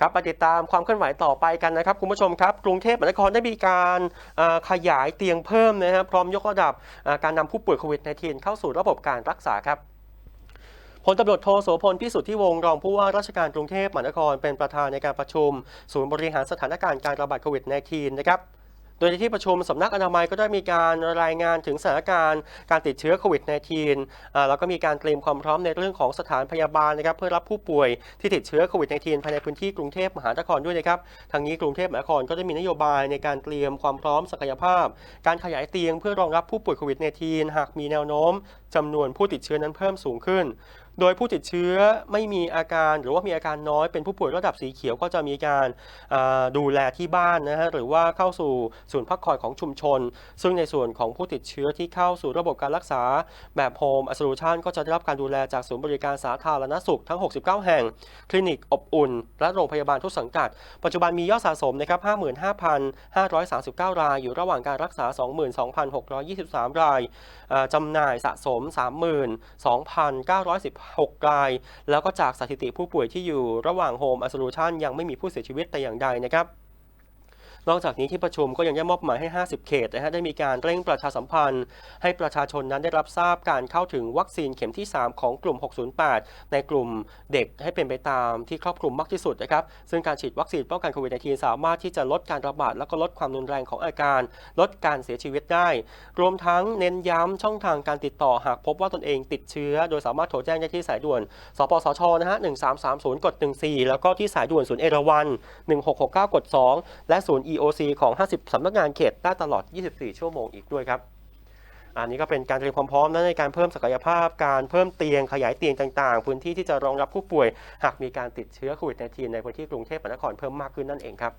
ครับมาติดตามความเคลื่อนไหวต่อไปกันนะครับคุณผู้ชมครับ กรุงเทพมหานครได้มีการขยายเตียงเพิ่มนะครับพร้อมยกระดับเอ่อการนำผู้ป่วยโควิด -19 เข้าสู่ระบบการรักษาครับพลตำรวจโทโสพลพิสุทธิวงศ์รองผู้ว่าราชการกรุงเทพมหานครเป็นประธานในการประชุม ศูนย์บริหารสถานการณ์การระบาดโควิด -19 นะครับ โดยในที่ประชุมสำนักอนามัยก็ได้มีการรายงานถึงสถานการณ์การติดเชื้อโควิด -19 แล้วก็มีการเตรียมความพร้อมในเรื่องของสถานพยาบาลนะครับเพื่อรับผู้ป่วยที่ติดเชื้อโควิด -19 ภายในพื้นที่กรุงเทพมหานครด้วยนะครับทางนี้กรุงเทพมหานครก็ได้มีนโยบายในการเตรียมความพร้อมศักยภาพ การขยายเตียงเพื่อรองรับผู้ป่วยโควิด -19 หากมีแนวโน้มจำนวนผู้ติดเชื้อนั้นเพิ่มสูงขึ้น โดยผู้ติดเชื้อไม่มีอาการหรือว่ามีอาการน้อยเป็นผู้ป่วยระดับสีเขียวก็จะมีการดูแลที่บ้านนะฮะหรือว่าเข้าสู่ศูนย์พักคอยของชุมชน ซึ่งในส่วนของผู้ติดเชื้อที่เข้าสู่ระบบการรักษาแบบโฮมอ s ลูชันก็จะได้รับการดูแลจากศูนย์บริการสาธารณสุขทั้ง 69 แห่ง คลินิกอบอุ่น และโรงพยาบาลทุกสังกัด ปัจจุบันมียอดสะสมนะครับ 55,539 ราย อยู่ระหว่างการรักษา 22,623 รายจำหน่ายสะสม 32,910 6ราย แล้วก็จากสถิติผู้ป่วยที่อยู่ระหว่างโฮมอ s ลูชันยังไม่มีผู้เสียชีวิตแต่อย่างใดนะครับ นอกจากนี้ที่ประชุมก็ยังได้มอบหมายให้ 50 เขตนะฮะได้มีการเร่งประชาสัมพันธ์ ให้ประชาชนนั้นได้รับทราบการเข้าถึงวัคซีนเข็มที่ 3 ของกลุ่ม 608 ในกลุ่มเด็กให้เป็นไปตามที่ครอบคลุมมากที่สุดนะครับซึ่งการฉีดวัคซีนป้องกันโควิด -19 สามารถที่จะลดการระบาดและก็ลดความรุนแรงของอาการ ลดการเสียชีวิตได้ รวมทั้งเน้นย้ำช่องทางการติดต่อหากพบว่าตนเองติดเชื้อ โดยสามารถโทรแจ้งได้ที่สายด่วน สปสชนะฮะ 1330 กด 14 แล้วก็ที่สายด่วนศูนย์เอราวัณ1669 กด 2 และศูนย์ EOC ของ 50 สำนักงานเขตได้ตลอด 24 ชั่วโมงอีกด้วยครับอันนี้ก็เป็นการเตรียมความพร้อมนะในการเพิ่มศักยภาพ การเพิ่มเตียงขยายเตียงต่างๆ พื้นที่ที่จะรองรับผู้ป่วย หากมีการติดเชื้อโควิด -19 ในพื้นที่กรุงเทพมหานครเพิ่มมากขึ้นนั่นเองครับ